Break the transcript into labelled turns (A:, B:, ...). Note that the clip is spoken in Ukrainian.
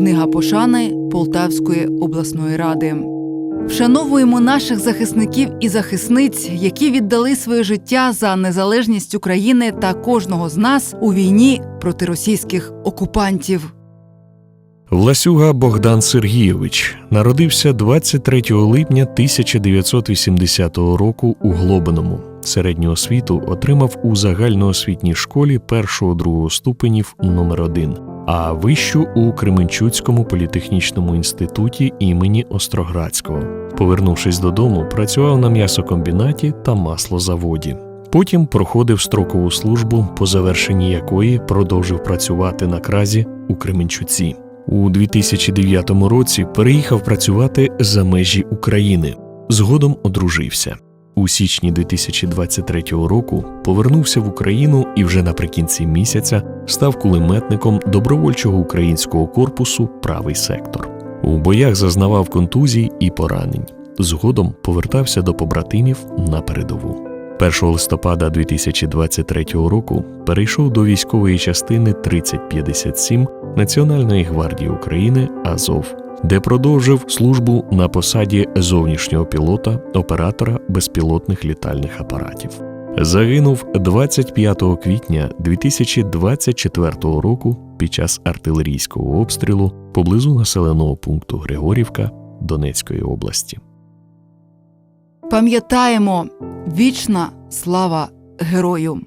A: Книга пошани Полтавської обласної ради. Вшановуємо наших захисників і захисниць, які віддали своє життя за незалежність України та кожного з нас у війні проти російських окупантів.
B: Власюга Богдан Сергійович народився 23 липня 1980 року у Глобиному. Середню освіту отримав у загальноосвітній школі першого-другого ступенів номер 1 а вищу у Кременчуцькому політехнічному інституті імені Остроградського. Повернувшись додому, працював на м'ясокомбінаті та маслозаводі. Потім проходив строкову службу, по завершенні якої продовжив працювати на кразі у Кременчуці. У 2009 році переїхав працювати за межі України. Згодом одружився. У січні 2023 року повернувся в Україну і вже наприкінці місяця став кулеметником добровольчого українського корпусу Правий сектор. У боях зазнавав контузій і поранень. Згодом повертався до побратимів на передову. 1 листопада 2023 року перейшов до військової частини 3057 Національної гвардії України Азов, де продовжив службу на посаді зовнішнього пілота оператора безпілотних літальних апаратів. Загинув 25 квітня 2024 року під час артилерійського обстрілу поблизу населеного пункту Григорівка Донецької області.
A: Пам'ятаємо вічна слава герою!